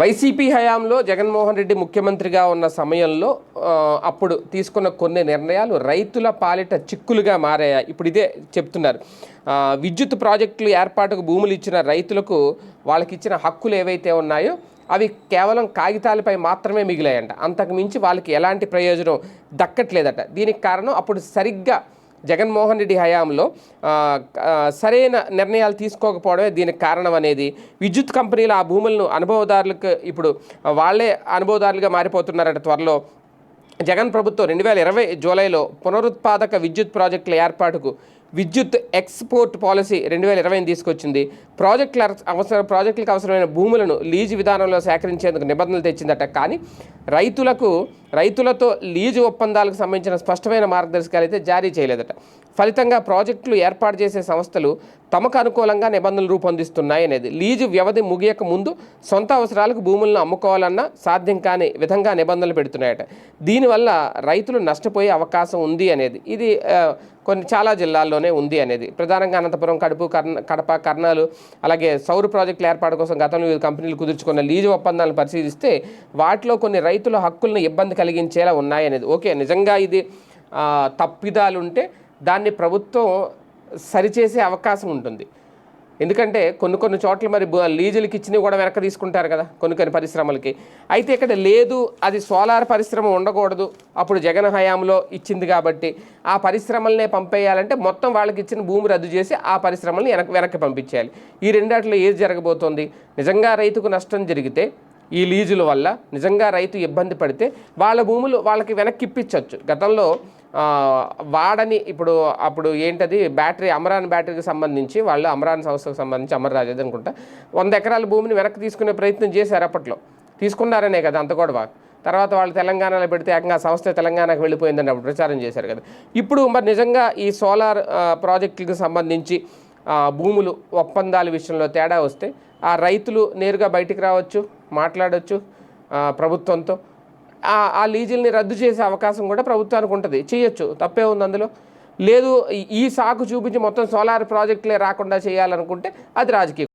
YCP హయాంలో జగన్మోహన్ రెడ్డి ముఖ్యమంత్రిగా ఉన్న సమయంలో అప్పుడు తీసుకున్న కొన్ని నిర్ణయాలు రైతుల పాలిట చిక్కులుగా మారాయి? ఇప్పుడు ఇదే చెప్తున్నారు. విద్యుత్ ప్రాజెక్టులు ఏర్పాటుకు భూములు ఇచ్చిన రైతులకు వాళ్ళకి ఇచ్చిన హక్కులు ఏవైతే ఉన్నాయో అవి కేవలం కాగితాలపై మాత్రమే మిగిలాయంట. అంతకుమించి వాళ్ళకి ఎలాంటి ప్రయోజనం దక్కట్లేదట. దీనికి కారణం అప్పుడు సరిగ్గా జగన్మోహన్ రెడ్డి హయాంలో సరైన నిర్ణయాలు తీసుకోకపోవడమే దీనికి కారణం అనేది విద్యుత్ కంపెనీలు ఆ భూములను అనుభవదారులకు ఇప్పుడు వాళ్ళే అనుభవదారులుగా మారిపోతున్నారట త్వరలో. జగన్ ప్రభుత్వం రెండు వేల ఇరవై జూలైలో పునరుత్పాదక విద్యుత్ ప్రాజెక్టుల ఏర్పాటుకు విద్యుత్ ఎక్స్పోర్ట్ పాలసీ రెండు వేల ఇరవైని తీసుకొచ్చింది. ప్రాజెక్టుల అవసర ప్రాజెక్టులకు అవసరమైన భూములను లీజు విధానంలో సేకరించేందుకు నిబంధనలు తెచ్చిందట. కానీ రైతులకు రైతులతో లీజు ఒప్పందాలకు సంబంధించిన స్పష్టమైన మార్గదర్శకాలు అయితే జారీ చేయలేదట. ఫలితంగా ప్రాజెక్టులు ఏర్పాటు చేసే సంస్థలు తమకు అనుకూలంగా నిబంధనలు రూపొందిస్తున్నాయి అనేది. లీజు వ్యవధి ముగియక ముందు సొంత అవసరాలకు భూములను అమ్ముకోవాలన్నా సాధ్యం కాని విధంగా నిబంధనలు పెడుతున్నాయట. దీనివల్ల రైతులు నష్టపోయే అవకాశం ఉంది అనేది. ఇది కొన్ని చాలా జిల్లాల్లోనే ఉంది అనేది. ప్రధానంగా అనంతపురం కడుపు కర్ణ కడప కర్నాలు అలాగే సౌర ప్రాజెక్టుల ఏర్పాటు కోసం గతంలో వివిధ కంపెనీలు కుదుర్చుకున్న లీజు ఒప్పందాలను పరిశీలిస్తే వాటిలో కొన్ని రైతుల హక్కులను ఇబ్బంది కలిగించేలా ఉన్నాయనేది. ఓకే నిజంగా ఇది తప్పిదాలుంటే దాన్ని ప్రభుత్వం సరిచేసే అవకాశం ఉంటుంది. ఎందుకంటే కొన్ని కొన్ని చోట్ల మరి లీజులకి ఇచ్చినవి కూడా వెనక తీసుకుంటారు కదా కొన్ని కొన్ని పరిశ్రమలకి. అయితే ఇక్కడ లేదు అది సోలార్ పరిశ్రమ ఉండకూడదు. అప్పుడు జగన్ హయాంలో ఇచ్చింది కాబట్టి ఆ పరిశ్రమలనే పంపేయాలంటే మొత్తం వాళ్ళకి ఇచ్చిన భూమి రద్దు చేసి ఆ పరిశ్రమల్ని వెనక్కి వెనక్కి పంపించేయాలి. ఈ రెండాటిలో ఏది జరగబోతోంది? నిజంగా రైతుకు నష్టం జరిగితే ఈ లీజుల వల్ల నిజంగా రైతు ఇబ్బంది పడితే వాళ్ళ భూములు వాళ్ళకి వెనక్కి ఇప్పించవచ్చు. గతంలో వాడని ఇప్పుడు అప్పుడు ఏంటది? బ్యాటరీ అమరాన్ బ్యాటరీకి సంబంధించి వాళ్ళు అమరాన్ సంస్థకు సంబంధించి అమర్ రాజేది అనుకుంటా వంద ఎకరాల భూమిని వెనక్కి తీసుకునే ప్రయత్నం చేశారు అప్పట్లో. తీసుకున్నారనే కదా అంత గొడవ. తర్వాత వాళ్ళు తెలంగాణలో పెడితే ఏకంగా సంస్థ తెలంగాణకు వెళ్ళిపోయిందని అప్పుడు ప్రచారం చేశారు కదా. ఇప్పుడు మరి నిజంగా ఈ సోలార్ ప్రాజెక్టులకు సంబంధించి భూములు ఒప్పందాల విషయంలో తేడా వస్తే ఆ రైతులు నేరుగా బయటికి రావచ్చు మాట్లాడవచ్చు ప్రభుత్వంతో. ఆ లీజుల్ని రద్దు చేసే అవకాశం కూడా ప్రభుత్వానికి ఉంటుంది. చేయొచ్చు తప్పే ఉంది అందులో. లేదు ఈ- ఈ సాకు చూపించి మొత్తం సోలార్ ప్రాజెక్టులే రాకుండా చేయాలనుకుంటే అది రాజకీయ